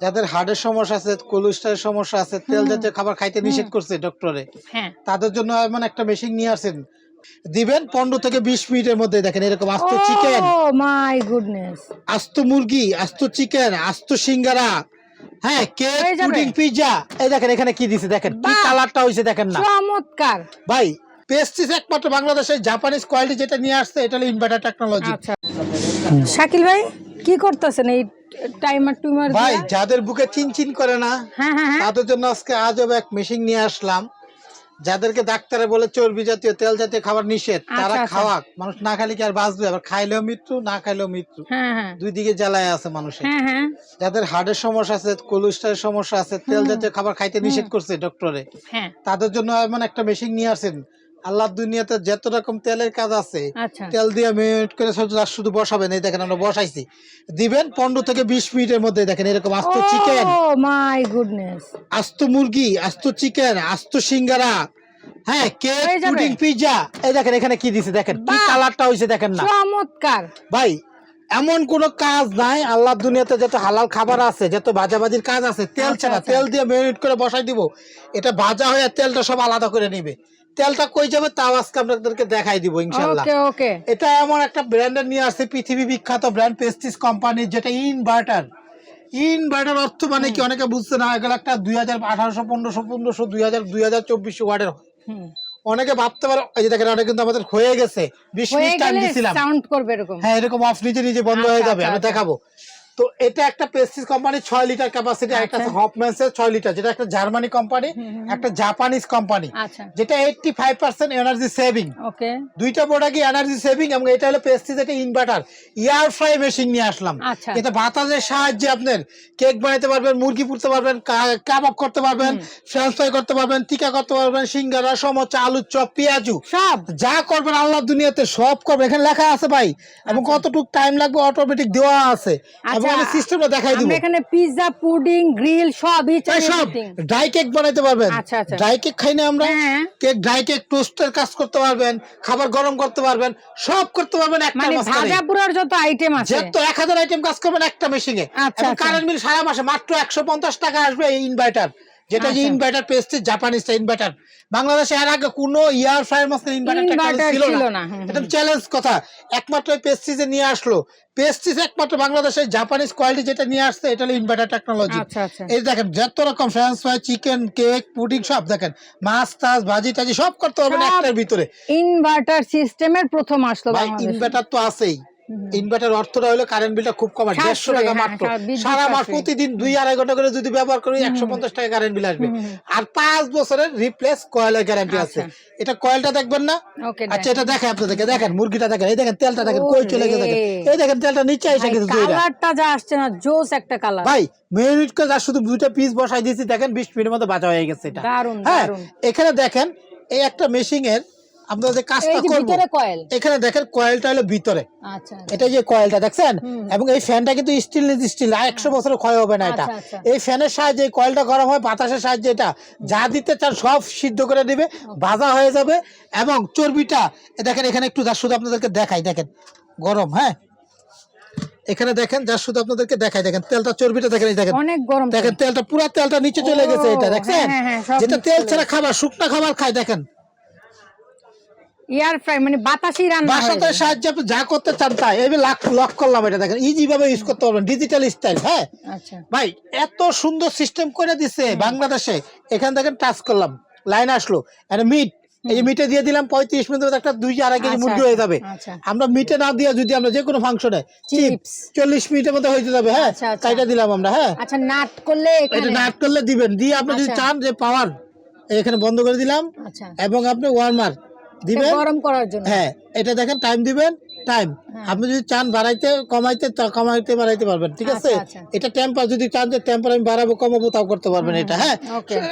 যাদের হার্টের সমস্যা আছে কোলেস্ট্রলের সমস্যা আছে তেল জাতীয় খাবার খাইতে নিষেধ করছে ডক্টরে হ্যাঁ। তাদের জন্য এমন একটা মেশিন নিয়ে আসেন। দিবেন পনেরো থেকে বিশ মিনিটের মধ্যে দেখেন এরকম আস্ত চিকেন মাই গুডনেস আস্ত মুরগি আস্ত চিকেন আস্ত সিঙ্গারা হ্যাঁ কেক পুডিং পিৎজা এই দেখেন এখানে কি দিছে দেখেন কি কালারটা হইছে দেখেন না। চমৎকার। ভাই পেস্টিস একমাত্র বাংলাদেশের জাপানিজ কোয়ালিটি যেটা নিয়ে আসছে এটা হলো ইনভার্টার টেকনোলজি আচ্ছা। শাকিল ভাই? কি করতেছেন? এই টাইমার টুমার ভাই যাদের বুকে চিনচিন করে না হ্যাঁ হ্যাঁ হ্যাঁ। তাদের জন্য আজকে আজব এক মেশিন নিয়ে আসলাম। যাদেরকে ডাক্তারে বলে চর্বি জাতীয় তেল জাতীয় খাবার নিষেধ তারা আচ্ছা, আচ্ছা। খাওয়াক। মানুষ না খাইলে কি আর বাঁচবে? আবার খাইলেও মৃত্যু না খাইলেও মৃত্যু। হ্যাঁ হ্যাঁ। দুই দিকে জ্বালায় আছে মানুষের। হ্যাঁ হ্যাঁ। যাদের হার্টের সমস্যা আছে কোলেস্ট্রলের সমস্যা আছে তেল জাতীয় খাবার খাইতে নিষেধ করছে ডক্টরে হ্যাঁ। তাদের জন্য এমন একটা মেশিন নিয়ে আসেন আল্লাহ দুনিয়াতে যত রকম তেলের কাজ আছে আচ্ছা। তেল দিয়ে মিনিট করে শুধু বসাবেন। এই দেখেন আমরা বসাইছি। দিবেন পনেরো থেকে বিশ মিনিটের মধ্যে দেখেন এরকম আস্ত চিকেন। My goodness. আস্ত মুরগি আস্ত চিকেন আস্ত সিঙ্গারা হ্যাঁ কেক পুডিং পিৎজা এই দেখেন এখানে কি দিছে দেখেন কি বাহ। কালারটা হইছে দেখেন না। চমৎকার। ভাই এমন কোন কাজ নাই আল্লাহ দুনিয়াতে যত হালাল খাবার আছে যত ভাজাভাজির কাজ আছে তেল আচ্ছা, ছাড়া আচ্ছা। তেল দিয়ে মেরিনেট করে বসাই দিব। এটা ভাজা হয়ে তেলটা সব আলাদা করে নিবে। তেলটা কই যাবে তাও আজকে আপনাদেরকে দেখাই দিব ইনশাল্লাহ। ওকে ওকে। এটা এমন একটা ব্র্যান্ডের নিয়ে আসছে পৃথিবী বিখ্যাত ব্র্যান্ড পেস্টিস কোম্পানির যেটা ইনভার্টার ইনভার্টার অর্থ মানে কি? অনেকে বুঝছে না এগুলো একটা দুই হাজার আঠারোশো পনেরোশো পনেরোশো দুই হাজার দুই হাজার চব্বিশশো ওয়ার্ডের। অনেকে ভাবতে পারে এই যে দেখেন অনেক কিন্তু আমাদের হয়ে গেছে। বিশ মিনিট টাইম দিছিলাম। সাউন্ড করবে এরকম। হ্যাঁ এরকম অফ নিজে নিজে বন্ধ আচ্ছা, হয়ে যাবে আচ্ছা, আমি আচ্ছা। দেখাবো। তো এটা একটা পেস্টিস কোম্পানি ছয় লিটার ক্যাপাসিটি একটা আচ্ছা। হপম্যান্স এর ছয় লিটার যেটা একটা জার্মানি কোম্পানি একটা জাপানিজ কোম্পানি আচ্ছা। যেটা eighty five percent energy saving দুইটা প্রোডাক্টই এনার্জি সেভিং এবং এটা হলো পেস্টিস একটা ইনভার্টার এয়ার ফ্রাই মেশিন নিয়ে আসলাম। আচ্ছা। এটা বাতাসের সাহায্যে আপনার কেক বানাতে পারবেন মুরগি পুড়তে পারবেন কাবাব করতে পারবেন ফ্রেঞ্চ ফ্রাই করতে পারবেন টিকা করতে পারবেন সিঙ্গারা সমোচা আলুর চপ পেঁয়াজু। সব। যা করবেন আল্লাহ দুনিয়াতে সব করবে এখানে লেখা আছে ভাই এবং কতটুকু টাইম লাগবে অটোমেটিক দেওয়া আছে। এবং আমি সিস্টেমটা দেখাই দিব। আমরা এখানে পিৎজা পুডিং গ্রিল সবই সব ড্রাই কেক বানাইতে পারবেন। আচ্ছা, আচ্ছা। ড্রাই কেক খাই না আমরা। কেক ড্রাই কেক টোস্টের কাজ করতে পারবেন খাবার গরম করতে পারবেন সব করতে পারবেন একটা মানে ভাজা পুরার যত আইটেম আছে। যত এক হাজার আইটেম কাজ করবেন একটা মেশিনে আচ্ছা, আচ্ছা। কারেন্ট বিল সারা মাসে মাত্র একশো পঞ্চাশ টাকা আসবে এই ইনভার্টার যেটা যে। ইনভার্টার পেস্টে জাপানিজ ইনভার্টার বাংলাদেশে এর আগে কোনো ইয়ার ফ্রায়ার মাসের ইনভার্টার ছিল ছিল না, হুম, হুম। এটা চ্যালেঞ্জ কথা। একমাত্র পেস্টিজে নিয়ে আসলো। পেস্টিজ একমাত্র বাংলাদেশের জাপানিজ কোয়ালিটি যেটা নিয়ে আসছে এটা হলো ইনভার্টার টেকনোলজি আচ্ছা আচ্ছা। এই দেখেন যত রকম French fry chicken cake pudding সব দেখেন। মাছ টাছ ভাজি টাজি সব করতে পারবেন একটার ভিতরে। ইনভার্টার সিস্টেমের প্রথম আসলো ভাই ইনভার্টার তো আছেই। ইনভার্টার অর্থটা হলো কারেন্ট বিলটা খুব কম দেড়শো টাকা হ্যাঁ, মাত্র সারা মাস প্রতিদিন দুই আড়াই ঘণ্টা করে যদি ব্যবহার করি একশো পঞ্চাশ টাকা কারেন্ট বিল আসবে। আর পাঁচ বছরের রিপ্লেস কয়েলের গ্যারান্টি আছে। আচ্ছা। এটা কয়েলটা দেখবেন না? আচ্ছা এটা দেখেন আপনাদেরকে। দেখেন মুরগিটা দেখেন এই দেখেন তেলটা দেখেন কই চলে গেছে দেখেন। এই দেখেন তেলটা নিচে এসে গেছে কালারটা যা আসছে না জোস একটা কালার ভাই মিনিট করে যা শুধু দুইটা পিস বসাই দিয়েছি দেখেন বিশ মিনিটের মধ্যে বাজা হয়ে গেছে এটা। হ্যাঁ এখানে দেখেন এই একটা মেশিং এর আপনারা যে কাজটা যে করব ভিতরে কয়েল এখানে দেখেন কয়েলটা হলো ভিতরে। আচ্ছা এটা যে কয়েলটা দেখছেন? এবং এই ফ্যানটা কিন্তু স্টিল বছরের ক্ষয় হবে না এটা। আচ্ছা, আচ্ছা। এই ফ্যানের সাহায্যে কয়েলটা গরম হয় বাতাসের সাহায্যে এটা। যা দিতে চান সব সিদ্ধ করে দিবে ভাজা হয়ে যাবে এবং চর্বিটা দেখেন এখানে একটু যা শুধু আপনাদেরকে দেখাই দেখেন। গরম হ্যাঁ? এখানে দেখেন যা শুধু আপনাদেরকে দেখাই দেখেন। তেলটা চর্বিটা দেখেন দেখেন। অনেক গরম দেখেন তেলটা পুরো তেলটা নিচে চলে গেছে এটা দেখছেন? হ্যাঁ, হ্যাঁ, হ্যাঁ, যেটা তেল ছাড়া খাবার শুকনা খাবার খায় দেখেন। এয়ার ফ্রাই মানে বাতাসই রান্না বাসাতে যায়। সাহায্যে আপনি যা করতে চান তাই। এবার লক লক করলাম এটা দেখেন। ইজি ভাবে ইউজ করতে পারবেন। ডিজিটাল স্টাইল হ্যাঁ? আচ্ছা। ভাই এত সুন্দর সিস্টেম করে দিছে বাংলাদেশে। এখান থেকে টাচ করলাম। লাইন আসলো। আর মিট এই মিটে দিয়ে দিলাম পঁয়ত্রিশ মিনিট একটা দুই আড়াই কেজি আচ্ছা, মুরগি হয়ে যাবে। আচ্ছা। আমরা মিটে না দিয়ে যদি আমরা যে কোনো ফাংশনে চিপস চল্লিশ মিনিটের মধ্যে হয়ে যাবে হ্যাঁ? আচ্ছা, আচ্ছা। দিলাম আমরা হ্যাঁ? আচ্ছা নাট করলে এটা নাট করলে দিবেন। দিয়ে আপনি যদি। চান যে পাওয়ার এখানে বন্ধ করে দিলাম। এবং আপনি ওয়ার্মার দিবেন? গরম করার জন্য। হ্যাঁ এটা দেখেন টাইম দিবেন টাইম হ্যাঁ। আপনি যদি চান বাড়াইতে কমাইতে কমাইতে বাড়াইতে পারবেন ঠিক আছে? আচ্ছা, আচ্ছা। এটা টেম্পার যদি চান যে টেম্পার আমি বাড়াবো কমাবো তাও করতে পারবেন এটা হ্যাঁ?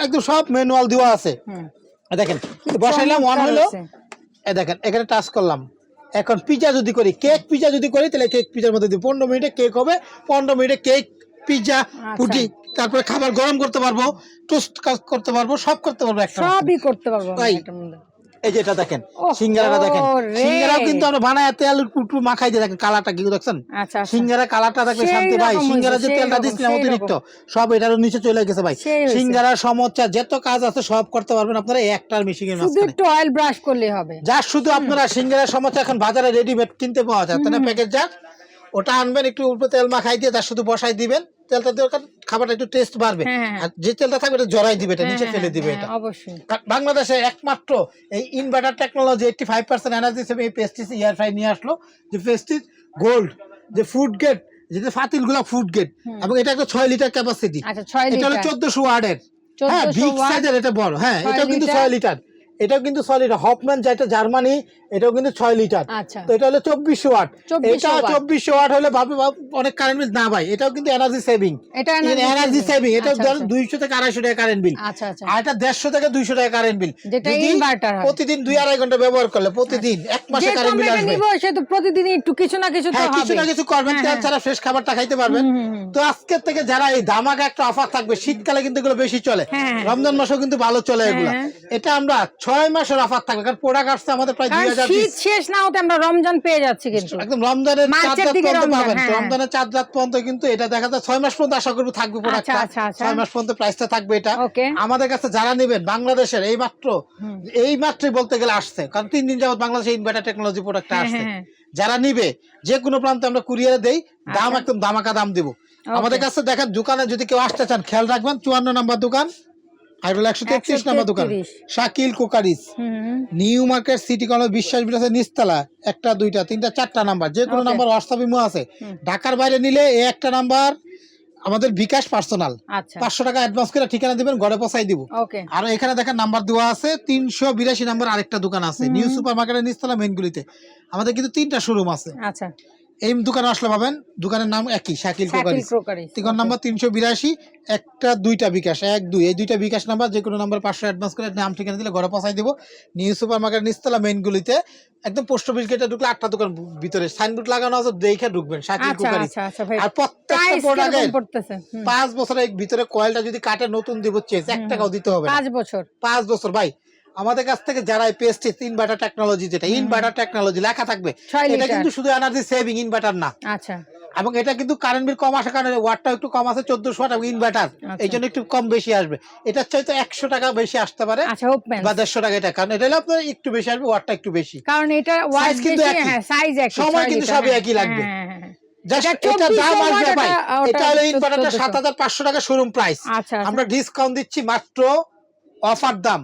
একদম সব ম্যানুয়াল দেওয়া আছে। দেখেন বসাইলাম অন হলো। দেখেন এখানে টাচ করলাম। এখন পিজা যদি করি কেক পিজা যদি করি তাহলে কেক পিজার মধ্যে দিই পনেরো মিনিটে কেক হবে পনেরো মিনিটে কেক পিজা আচ্ছা। পুটি তারপরে খাবার গরম করতে পারব টোস্ট করতে পারব সব করতে পারব একটা সবই করতে পারব এই যে এটা দেখেন সিঙ্গারাটা দেখেন। সিঙ্গারাও কিন্তু আমরা বানায় তেল পুটু মাখাই দিয়ে দেখেন কালারটা কি দেখছেন? আচ্ছা আচ্ছা। সিঙ্গারা কালারটা দেখলে শান্তি ভাই সিঙ্গারা যে তেলটা দিচ্ছিলাম অতিরিক্ত সব এটার নিচে চলে গেছে ভাই। সিঙ্গারা সমস্যা যত কাজ আছে সব করতে পারবেন আপনারা একটার মেশিন এর মাঝখানে। একটু অয়েল ব্রাশ করলে হবে। যা শুধু আপনারা সিঙ্গারা সমস্যা এখন বাজারে রেডিমেড কিনতে পাওয়া যায় না প্যাকেট যা ওটা আনবেন একটু উপরে তেল মাখাই দিয়ে তার শুধু বসাই দিবেন। তেলটা দরকার খাবারটা একটু টেস্ট বাড়বে। হ্যাঁ, হ্যাঁ। আর যে তেলটা থাকবে এটা জড়াই দিবে এটা হ্যাঁ, নিচে হ্যাঁ, ফেলে দিবে হ্যাঁ, এটা। অবশ্যই। বাংলাদেশে একমাত্র এই inverter technology eighty five percent energy হিসেবে এই পেস্টিস ইয়ার ফ্রাই নিয়ে আসলো যে পেস্টিস গোল্ড যে ফুড গেট যেটা ফাতিলগুলা ফুড গেট এবং এটা একটা ছয় লিটার ক্যাপাসিটি আচ্ছা ছয় এটা হলো চোদ্দশো ওয়ার্ডের হ্যাঁ 1400 বিগ সাইজের এটা বড়। হ্যাঁ এটাও কিন্তু। ছয় লিটার এটাও কিন্তু ছয় লিটার হপম্যান যেটা জার্মানি এটাও কিন্তু ছয় লিটার। আচ্ছা। তো এটা হলো চব্বিশশো ওয়াট। এটা চব্বিশশো ওয়াট হলে ভাবে অনেক কারেন্ট বিল না ভাই এটাও কিন্তু এনার্জি সেভিং এনার্জি সেভিং এটা আচ্ছা, ধরুন আচ্ছা। দুইশো থেকে আড়াইশো টাকা কারেন্ট বিল আর এটা দেড়শো থেকে দুইশো টাকা কারেন্ট বিল হয়। প্রতিদিন দুই আড়াই ঘণ্টা ব্যবহার করলে প্রতিদিন এক মাসে কারেন্ট বিল আসবে। নিব সেহেতু প্রতিদিন একটু কিছু না কিছু হ্যাঁ কিছু না কিছু করবেন তেল ছাড়া ফ্রেশ খাবারটা খাইতে পারবেন। তো আজকের থেকে যারা এই দামাকা একটা অফার থাকবে শীতকালে কিন্তু এগুলো বেশি চলে। হ্যাঁ। রমজান মাসেও কিন্তু ভালো চলে এগুলো। হ্যাঁ। এটা আমরা ছয় মাসের অফার থাকবে কারণ প্রোডাক্ট আসছে আমাদের প্রায় দুই হাজার শীত শেষ না হতে আমরা রমজান পেয়ে যাচ্ছি কিন্তু। একদম রমজানের চার রাত পর্যন্ত পাবেন। হ্যাঁ, রমজানের চার রাত পর্যন্ত কিন্তু এটা দেখা যায় ছয় মাস পর্যন্ত আশা করব থাকবে প্রোডাক্টটা আচ্ছা, আচ্ছা। ছয় মাস পর্যন্ত প্রাইসটা থাকবে এটা। আমাদের কাছে যারা নেবেন বাংলাদেশের এই মাত্র এই মাত্রই বলতে গেলে আসছে কারণ তিন দিন যাবত বাংলাদেশে ইনভার্টার টেকনোলজি প্রোডাক্টটা হ্যাঁ, আসছে। হ্যাঁ, যারা নিবে যে কোনো প্রান্তে আমরা কুরিয়ারে দেই দাম আচ্ছা। একদম দামাকা দাম দিব। আমাদের কাছে দেখেন দোকানে যদি কেউ আসতে চান খেয়াল রাখবেন চুয়ান্ন নাম্বার দোকান। আর হলো একশো তেত্রিশ। নাম্বার দোকান। Shakil crockeries. New market city college Biswas বিলাসের নিচতলা একটা দুইটা তিনটা চারটা নাম্বার যে কোনো নাম্বার হোয়াটসঅ্যাপ ইমো আছে। ঢাকার বাইরে নিলে এই একটা নাম্বার আমাদের বিকাশ পার্সোনাল। আচ্ছা। পাঁচশো টাকা অ্যাডভান্স করে ঠিকানা দিবেন ঘরে পৌঁছাই দিব। আর এখানে দেখেন নাম্বার দেওয়া আছে তিনশো বিরাশি নাম্বার আরেকটা দোকান আছে। নিউ সুপার মার্কেটের নিচতলা মেনগুলিতে আমাদের কিন্তু তিনটা শোরুম আছে। আচ্ছা। এই দোকানে আসলে পাবেন দোকানের নাম একই শাকিল ক্রোকারি ঠিকানা নাম্বার তিনশো বিরাশি একটা দুইটা বিকাশ এক দুই এই দুইটা বিকাশ নাম্বার যে কোনো নাম্বার পাঁচশো অ্যাডভান্স করে নাম ঠিকানা দিলে ঘরে পৌঁছাই দিব। নিউ সুপার মার্কেট নিচতলা মেনগুলিতে একদম পোস্ট অফিস গেটে ঢুকলে আটটা দোকান ভিতরে সাইনবোর্ড লাগানো আছে দেখে ঢুকবেন শাকিল আচ্ছা কোকারিস আচ্ছা আচ্ছা ভাই আর প্রত্যেকটা প্রোডাক্টের পাঁচ বছরের ভিতরে কয়েলটা যদি কাটে নতুন দিব চেঞ্জ এক টাকাও দিতে হবে পাঁচ বছর। পাঁচ বছর ভাই আমাদের কাছ থেকে যারা পেস্টিস ইনভার্টার টেকনোলজি যেটা ইনভার্টার টেকনোলজি লেখা থাকবে এটা কিন্তু শুধু এনার্জি সেভিং ইনভার্টার না। আচ্ছা। এবং এটা কিন্তু কারেন্ট বিল কম আসার কারণে ওয়াটটা একটু কম আছে চোদ্দশো ওয়াট এবং ইনভার্টার। এই জন্য একটু কম বেশি আসবে। এটার চাইতে একশো টাকা বেশি আসতে পারে আচ্ছা বা দেড়শো টাকা এটা কারণ এটা হলো আপনার একটু বেশি আসবে ওয়াটটা একটু বেশি। কারণ এটা ওয়াইজ কিন্তু। হ্যাঁ সাইজ সময় কিন্তু সবই হ্যাঁ, একই লাগবে। হ্যাঁ। এটা এটা দাম 2400 আসবে ভাই। ওটা- ওটা এটা হলো ইনভার্টারটা সাত হাজার পাঁচশো টাকা শোরুম প্রাইস আচ্ছা আচ্ছা। আমরা ডিসকাউন্ট দিচ্ছি মাত্র অফার দাম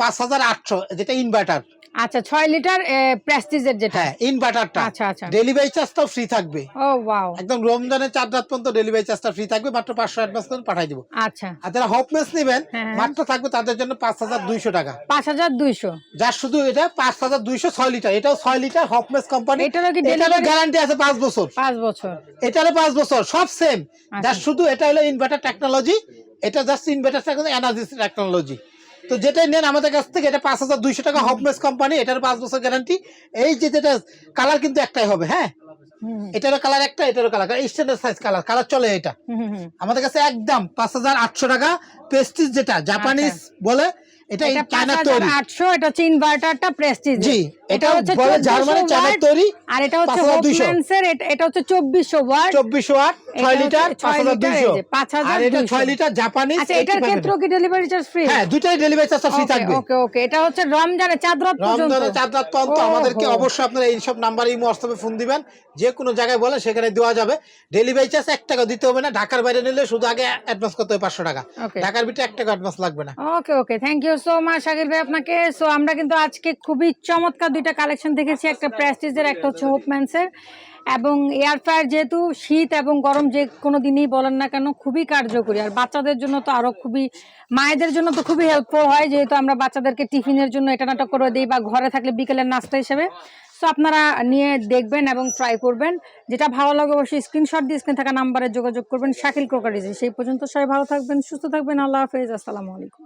পাঁচ হাজার আটশো যেটা ইনভার্টার আচ্ছা ছয় লিটার প্রেস্টিজের যেটা? হ্যাঁ ইনভার্টারটা আচ্ছা আচ্ছা। ডেলিভারি চার্জটাও ফ্রি থাকবে। ও ওয়াও একদম রমজানের চার রাত পর্যন্ত ডেলিভারি চার্জটা ফ্রি থাকবে মাত্র পাঁচশো অ্যাডভান্স করে পাঠাই দিব। আচ্ছা। আর যারা হপমেস নেবেন হ্যাঁ। মাত্র থাকবে তাদের জন্য পাঁচ হাজার দুইশো টাকা। পাঁচ হাজার দুইশো। যার শুধু এটা পাঁচ হাজার দুইশো ছয় লিটার। এটাও ছয় লিটার হপমেস কোম্পানি এটারও কি এটারও গ্যারান্টি আছে পাঁচ বছর। পাঁচ বছর। এটারও পাঁচ বছর সব সেম আচ্ছা। যার শুধু এটা হলো ইনভার্টার টেকনোলজি এটা জাস্ট ইনভার্টার এনার্জি টেকনোলজি তো যেটাই নেন আমাদের কাছ থেকে এটা পাঁচ হাজার দুইশো টাকা হপমেস কোম্পানি এটার পাঁচ বছর গ্যারান্টি এই যে যেটা কালার কিন্তু একটাই হবে হ্যাঁ? এটারও কালার একটা এটারও colour standard size colour colour চলে এটা। আমাদের কাছে একদম পাঁচ হাজার আটশো টাকা পেস্টিস যেটা জাপানিজ বলে এটা চায়না তৈরি। আটশো এটা হচ্ছে ইনভার্টারটা প্রেস্টিজ জি, এটা বলে 1400 জার্মানি চায়নার তৈরি, আর এটা হচ্ছে 5200 এটা হচ্ছে চব্বিশশো ওয়াট। চব্বিশশো আট এটা ছয় হচ্ছে লিটার ছয় পাঁচ হাজার লিটার, এই দুইশো যে, 5200 আর এটা ছয় লিটার জাপানিজ আচ্ছা এটার কি ডেলিভারি চার্জ ফ্রি হ্যাঁ দুটাই ডেলিভারি চার্জটা ফ্রি থাকবে। ওকে ওকে এটা হচ্ছে রমজানে চাঁদ রাত পর্যন্ত। রমজানের চার রাত পর্যন্ত আমাদেরকে অবশ্যই আপনারা এইসব নাম্বার এই হোয়াটসঅ্যাপে ফোন দিবেন। যে কোনো জায়গায় বলে সেখানে দেওয়া যাবে। ডেলিভারি চার্জ এক টাকা দিতে হবে না। ঢাকার বাইরে নিলে শুধু আগে অ্যাডভান্স করতে হবে পাঁচশো টাকা। ঢাকার ভিতরে এক টাকা অ্যাডভান্স লাগবে না। Okay okay thank you so much Shakil ভাই আপনাকে সো আমরা কিন্তু আজকে খুবই চমৎকার দুইটা কালেকশন দেখেছি একটা প্রেস্টিজের একটা হচ্ছে হোপম্যান্সের এবং এয়ার ফ্রায়ার যেহেতু শীত এবং গরম যে কোনো দিনই বলেন না কেন খুবই কার্যকরী। আর বাচ্চাদের জন্য তো আরও খুবই মায়েদের জন্য তো খুবই হেল্পফুল হয় যেহেতু আমরা বাচ্চাদেরকে টিফিনের জন্য এটা নাটক করে দিই বা ঘরে থাকলে বিকেলের নাস্তা হিসেবে। সো আপনারা নিয়ে দেখবেন এবং ট্রাই করবেন। যেটা ভালো লাগে অবশ্যই স্ক্রিনশট দিয়ে স্ক্রিন থাকা নাম্বারে যোগাযোগ করবেন শাকিল ক্রোকারিজে। সেই পর্যন্ত সবাই ভালো থাকবেন সুস্থ থাকবেন আল্লাহ হাফেজ আসসালামু আলাইকুম।